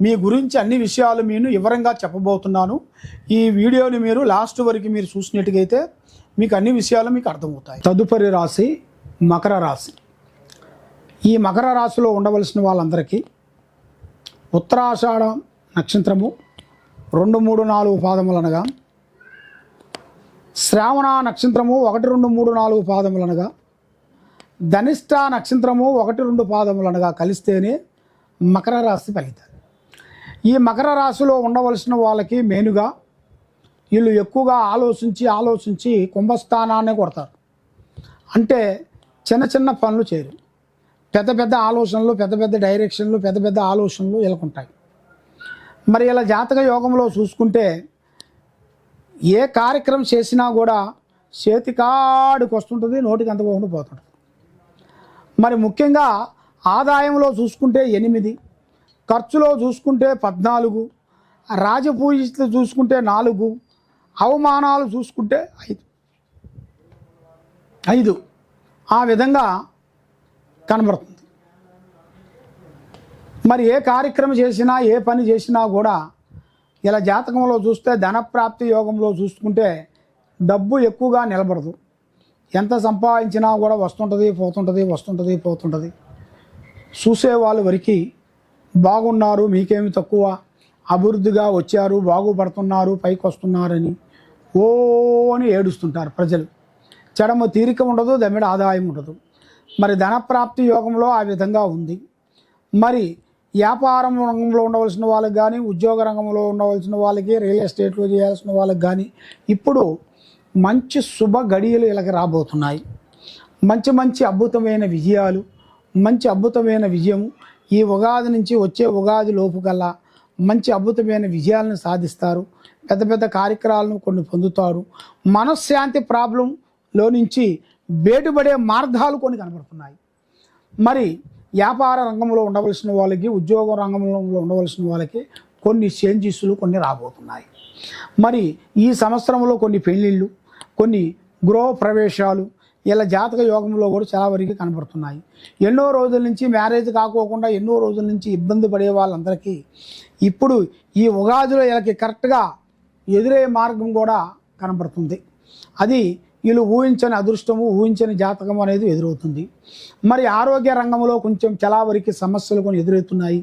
మీ గురించి అన్ని విషయాలు నేను వివరంగా చెప్పబోతున్నాను. ఈ వీడియోని మీరు లాస్ట్ వరకు మీరు చూసినట్టుగైతే మీకు అన్ని విషయాలు మీకు అర్థమవుతాయి. తదుపరి రాశి మకర రాశి. ఈ మకర రాశిలో ఉండవలసిన వాళ్ళందరికీ ఉత్తరాషాఢ నక్షత్రము రెండు మూడు నాలుగు పాదములు అనగా శ్రావణ నక్షత్రము ఒకటి రెండు మూడు నాలుగు పాదములు అనగా ధనిష్ట నక్షత్రము ఒకటి రెండు పాదములు అనగా కలిస్తేనే మకర రాశి ఫలితాలు. ఈ మకర రాశిలో ఉండవలసిన వాళ్ళకి మెయిన్గా వీళ్ళు ఎక్కువగా ఆలోచించి ఆలోచించి కుంభస్థానాన్ని కొడతారు. అంటే చిన్న చిన్న పనులు చేయరు. పెద్ద పెద్ద ఆలోచనలు పెద్ద పెద్ద డైరెక్షన్లు పెద్ద పెద్ద ఆలోచనలు ఉంటాయి మరి ఇలా జాతక యోగంలో చూసుకుంటే ఏ కార్యక్రమం చేసినా కూడా చేతికాడికి వస్తుంటుంది నోటికి అంతకోకుండా పోతుంటుంది. మరి ముఖ్యంగా ఆదాయంలో చూసుకుంటే ఎనిమిది ఖర్చులో చూసుకుంటే పద్నాలుగు రాజపూజితలు చూసుకుంటే నాలుగు అవమానాలు చూసుకుంటే ఐదు. ఐదు. ఆ విధంగా కనబడుతుంది. మరి ఏ కార్యక్రమం చేసినా ఏ పని చేసినా కూడా ఇలా జాతకంలో చూస్తే ధనప్రాప్తి యోగంలో చూసుకుంటే డబ్బు ఎక్కువగా నిలబడదు. ఎంత సంపాదించినా కూడా వస్తుంటుంది పోతుంటుంది వస్తుంటుంది పోతుంటుంది. చూసే వాళ్ళ వరకు బాగున్నారు మీకేమి తక్కువ? అభివృద్ధిగా వచ్చారు బాగుపడుతున్నారు పైకి వస్తున్నారని ఓ అని ఏడుస్తుంటారు ప్రజలు. చెడమ తీరిక ఉండదు దమిడ ఆదాయం ఉండదు. మరి ధనప్రాప్తి యోగంలో ఆ విధంగా ఉంది. మరి వ్యాపారం రంగంలో ఉండవలసిన వాళ్ళకి కానీ ఉద్యోగ రంగంలో ఉండవలసిన వాళ్ళకి రియల్ ఎస్టేట్లో చేయాల్సిన వాళ్ళకి కానీ ఇప్పుడు మంచి శుభ గడియలు ఇలాగ రాబోతున్నాయి. మంచి మంచి అద్భుతమైన విజయాలు మంచి అద్భుతమైన విజయం ఈ ఉగాది నుంచి వచ్చే ఉగాది లోపు కల్లా మంచి అద్భుతమైన విజయాలను సాధిస్తారు. పెద్ద పెద్ద కార్యక్రమాలను కొన్ని పొందుతారు. మనశ్శాంతి ప్రాబ్లంలో నుంచి బయటపడే మార్గాలు కొన్ని కనబడుతున్నాయి. మరి వ్యాపార రంగంలో ఉండవలసిన వాళ్ళకి ఉద్యోగ రంగంలో ఉండవలసిన వాళ్ళకి కొన్ని చేంజెస్లు కొన్ని రాబోతున్నాయి. మరి ఈ సంవత్సరంలో కొన్ని పెళ్ళిళ్ళు కొన్ని గృహ ప్రవేశాలు ఇలా జాతక యోగంలో కూడా చాలా వరకు కనబడుతున్నాయి. ఎన్నో రోజుల నుంచి మ్యారేజ్ కాకోకుండా ఎన్నో రోజుల నుంచి ఇబ్బంది పడే వాళ్ళందరికీ ఇప్పుడు ఈ ఉగాదిలో వీళ్ళకి కరెక్ట్గా ఎదురయ్యే మార్గం కూడా కనబడుతుంది. అది వీళ్ళు ఊహించని అదృష్టము ఊహించని జాతకం అనేది ఎదురవుతుంది. మరి ఆరోగ్య రంగంలో కొంచెం చాలా సమస్యలు కొన్ని ఎదురవుతున్నాయి.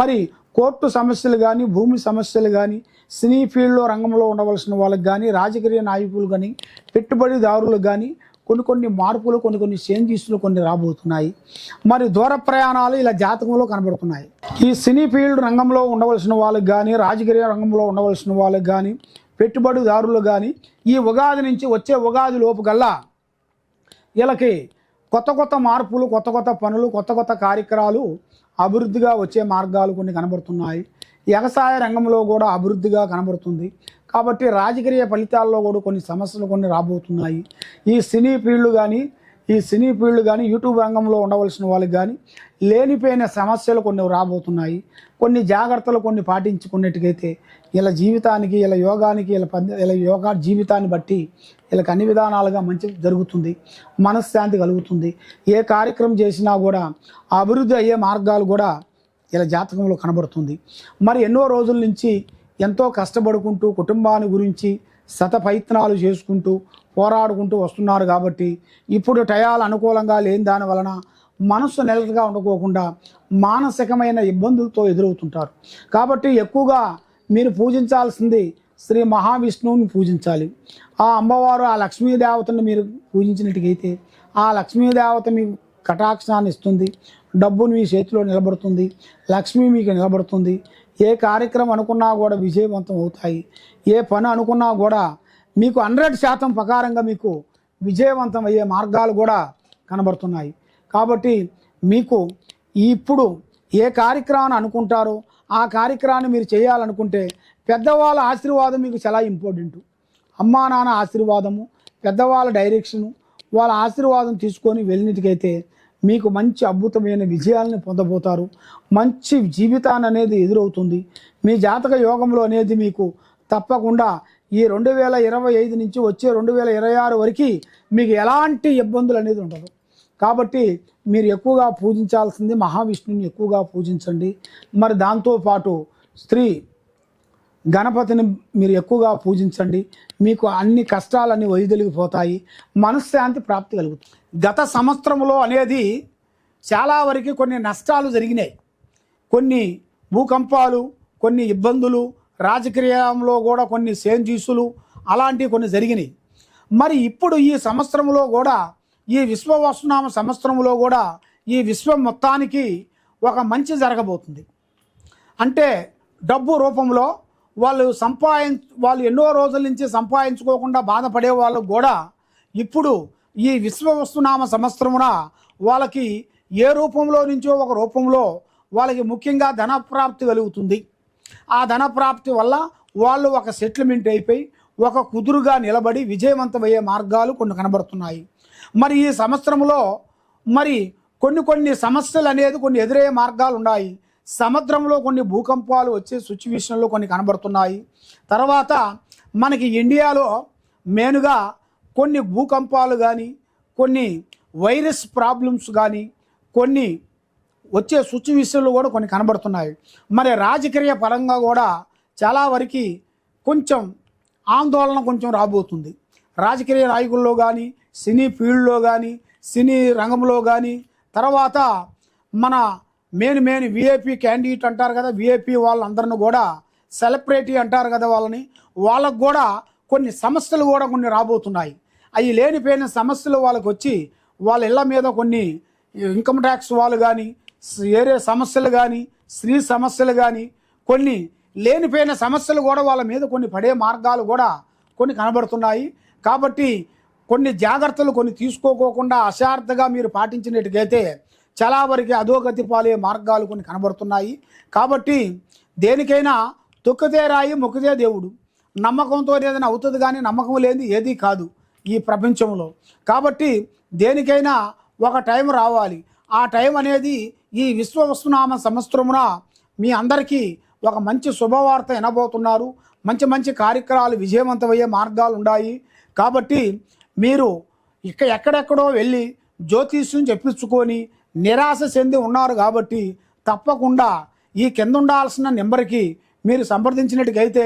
మరి కోర్టు సమస్యలు కానీ భూమి సమస్యలు కానీ సినీ ఫీల్డ్లో రంగంలో ఉండవలసిన వాళ్ళకి కానీ రాజకీయ నాయకులు కానీ పెట్టుబడిదారులు కానీ కొన్ని కొన్ని మార్పులు కొన్ని కొన్ని చేంజెస్లు కొన్ని రాబోతున్నాయి. మరి దూర ప్రయాణాలు ఇలా జాతకంలో కనబడుతున్నాయి. ఈ సినీ ఫీల్డ్ రంగంలో ఉండవలసిన వాళ్ళకి కానీ రాజకీయ రంగంలో ఉండవలసిన వాళ్ళకి కానీ పెట్టుబడిదారులు కానీ ఈ ఉగాది నుంచి వచ్చే ఉగాది లోపు కల్లా వీళ్ళకి కొత్త కొత్త మార్పులు కొత్త కొత్త పనులు కొత్త కొత్త కార్యక్రమాలు అభివృద్ధిగా వచ్చే మార్గాలు కొన్ని కనబడుతున్నాయి. వ్యవసాయ రంగంలో కూడా అభివృద్ధిగా కనబడుతుంది. కాబట్టి రాజకీయ ఫలితాల్లో కూడా కొన్ని సమస్యలు కొన్ని రాబోతున్నాయి. ఈ సినీ ఫీల్డ్ కానీ ఈ సినీ ఫీల్డ్ కానీ యూట్యూబ్ రంగంలో ఉండవలసిన వాళ్ళకి కానీ లేనిపోయిన సమస్యలు కొన్ని రాబోతున్నాయి. కొన్ని జాగ్రత్తలు కొన్ని పాటించుకున్నట్టుకైతే ఇలా జీవితానికి ఇలా యోగానికి ఇలా పద్ధ ఇలా యోగా జీవితాన్ని బట్టి వీళ్ళకి అన్ని విధానాలుగా మంచి జరుగుతుంది. మనశ్శాంతి కలుగుతుంది. ఏ కార్యక్రమం చేసినా కూడా అభివృద్ధి అయ్యే మార్గాలు కూడా ఇలా జాతకంలో కనబడుతుంది. మరి ఎన్నో రోజుల నుంచి ఎంతో కష్టపడుకుంటూ కుటుంబాన్ని గురించి శత ప్రయత్నాలు చేసుకుంటూ పోరాడుకుంటూ వస్తున్నారు కాబట్టి ఇప్పుడు టయాలు అనుకూలంగా లేని దాని వలన మనస్సు నెలగా ఉండకోకుండా మానసికమైన ఇబ్బందులతో ఎదురవుతుంటారు. కాబట్టి ఎక్కువగా మీరు పూజించాల్సింది శ్రీ మహావిష్ణువుని పూజించాలి. ఆ అమ్మవారు ఆ లక్ష్మీదేవతను మీరు పూజించినట్టుకైతే ఆ లక్ష్మీదేవత మీకు కటాక్షాన్ని ఇస్తుంది. డబ్బును మీ చేతిలో నిలబడుతుంది. లక్ష్మి మీకు నిలబడుతుంది. ఏ కార్యక్రమం అనుకున్నా కూడా విజయవంతం అవుతాయి. ఏ పని అనుకున్నా కూడా మీకు హండ్రెడ్ శాతం ప్రకారంగా మీకు విజయవంతం అయ్యే మార్గాలు కూడా కనబడుతున్నాయి. కాబట్టి మీకు ఇప్పుడు ఏ కార్యక్రమాన్ని అనుకుంటారో ఆ కార్యక్రమాన్ని మీరు చేయాలనుకుంటే పెద్దవాళ్ళ ఆశీర్వాదం మీకు చాలా ఇంపార్టెంట్. అమ్మా నాన్న ఆశీర్వాదము పెద్దవాళ్ళ డైరెక్షను వాళ్ళ ఆశీర్వాదం తీసుకొని వెళ్ళినట్టుకైతే మీకు మంచి అద్భుతమైన విజయాలను పొందబోతారు. మంచి జీవితాన్ని అనేది ఎదురవుతుంది. మీ జాతక యోగంలో అనేది మీకు తప్పకుండా ఈ రెండు వేల ఇరవై ఐదు నుంచి వచ్చే రెండు వేల ఇరవై ఆరు వరకు మీకు ఎలాంటి ఇబ్బందులు అనేది ఉండదు కాబట్టి మీరు ఎక్కువగా పూజించాల్సింది మహావిష్ణువుని ఎక్కువగా పూజించండి. మరి దాంతోపాటు స్త్రీ గణపతిని మీరు ఎక్కువగా పూజించండి. మీకు అన్ని కష్టాలన్నీ వైదొలిగిపోతాయి మనశ్శాంతి ప్రాప్తి కలుగుతుంది. గత సంవత్సరంలో అనేది చాలా వరకు కొన్ని నష్టాలు జరిగినాయి. కొన్ని భూకంపాలు కొన్ని ఇబ్బందులు రాజకీయంలో కూడా కొన్ని సేంజీసులు అలాంటివి కొన్ని జరిగినాయి. మరి ఇప్పుడు ఈ సంవత్సరంలో కూడా ఈ విశ్వవస్తునామ సంవత్సరంలో కూడా ఈ విశ్వం మొత్తానికి ఒక మంచి జరగబోతుంది. అంటే డబ్బు రూపంలో వాళ్ళు సంపాదించ వాళ్ళు ఎన్నో రోజుల నుంచి సంపాదించుకోకుండా బాధపడే వాళ్ళకు కూడా ఇప్పుడు ఈ విశ్వవస్తునామ సంవత్సరమున వాళ్ళకి ఏ రూపంలో నుంచో ఒక రూపంలో వాళ్ళకి ముఖ్యంగా ధనప్రాప్తి కలుగుతుంది. ఆ ధనప్రాప్తి వల్ల వాళ్ళు ఒక సెటిల్మెంట్ అయిపోయి ఒక కుదురుగా నిలబడి విజయవంతమయ్యే మార్గాలు కొన్ని కనబడుతున్నాయి. మరి ఈ సంవత్సరంలో మరి కొన్ని కొన్ని సమస్యలు అనేది కొన్ని ఎదురయ్యే మార్గాలు ఉన్నాయి. సముద్రంలో కొన్ని భూకంపాలు వచ్చే సిచ్యువేషన్లో కొన్ని కనబడుతున్నాయి. తర్వాత మనకి ఇండియాలో మెయిన్గా కొన్ని భూకంపాలు కానీ కొన్ని వైరస్ ప్రాబ్లమ్స్ కానీ కొన్ని వచ్చే సిచ్యువేషన్లు కూడా కొన్ని కనబడుతున్నాయి. మరి రాజకీయ పరంగా కూడా చాలా వరకు కొంచెం ఆందోళన కొంచెం రాబోతుంది. రాజకీయ నాయకుల్లో కానీ సినీ ఫీల్డ్లో కానీ సినీ రంగంలో కానీ తర్వాత మన మెయిన్ మెయిన్ విఐపి క్యాండిడేట్ అంటారు కదా విఐపి వాళ్ళందరిని కూడా సెలబ్రిటీ అంటారు కదా వాళ్ళని. వాళ్ళకు కూడా కొన్ని సమస్యలు కూడా కొన్ని రాబోతున్నాయి. అవి లేనిపోయిన సమస్యలు వాళ్ళకి వచ్చి వాళ్ళ ఇళ్ళ మీద కొన్ని ఇన్కమ్ ట్యాక్స్ వాళ్ళు కానీ ఏరే సమస్యలు కానీ స్త్రీ సమస్యలు కానీ కొన్ని లేనిపోయిన సమస్యలు కూడా వాళ్ళ మీద కొన్ని పడే మార్గాలు కూడా కొన్ని కనబడుతున్నాయి. కాబట్టి కొన్ని జాగ్రత్తలు కొన్ని తీసుకోకోకుండా అశార్థగా మీరు పాటించినట్టుకైతే చాలా వరకు అధోగతి పాలే మార్గాలు కొన్ని కనబడుతున్నాయి. కాబట్టి దేనికైనా తొక్కితే రాయి మొక్కితే దేవుడు. నమ్మకంతో ఏదైనా అవుతుంది కానీ నమ్మకం లేని ఏది కాదు ఈ ప్రపంచంలో. కాబట్టి దేనికైనా ఒక టైం రావాలి. ఆ టైం అనేది ఈ విశ్వవస్తునామ సంవత్సరమున మీ అందరికీ ఒక మంచి శుభవార్త వినబోతున్నారు. మంచి మంచి కార్యక్రమాలు విజయవంతమయ్యే మార్గాలు ఉన్నాయి. కాబట్టి మీరు ఇక ఎక్కడెక్కడో వెళ్ళి జ్యోతిష్యం చెప్పించుకొని నిరాశ చెంది ఉన్నారు కాబట్టి తప్పకుండా ఈ కింద ఉండాల్సిన నెంబర్కి మీరు సంప్రదించినట్టుకైతే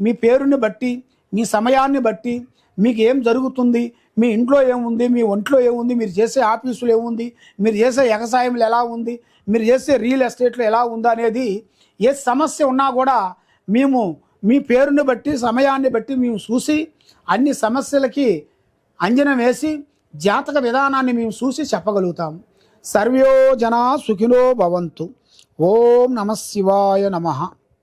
మీ పేరుని బట్టి మీ సమయాన్ని బట్టి మీకు ఏం జరుగుతుంది మీ ఇంట్లో ఏముంది మీ ఒంట్లో ఏముంది మీరు చేసే ఆఫీసులు ఏముంది మీరు చేసే వ్యవసాయంలో ఎలా ఉంది మీరు చేసే రియల్ ఎస్టేట్లో ఎలా ఉందా అనేది ఏ సమస్య ఉన్నా కూడా మేము మీ పేరుని బట్టి సమయాన్ని బట్టి మేము చూసి అన్ని సమస్యలకి అంజనం వేసి జాతక విధానాన్ని మేము చూసి చెప్పగలుగుతాం. సర్వ్యో జనా సుఖినో భవంతు. ఓం నమ శివాయ నమః.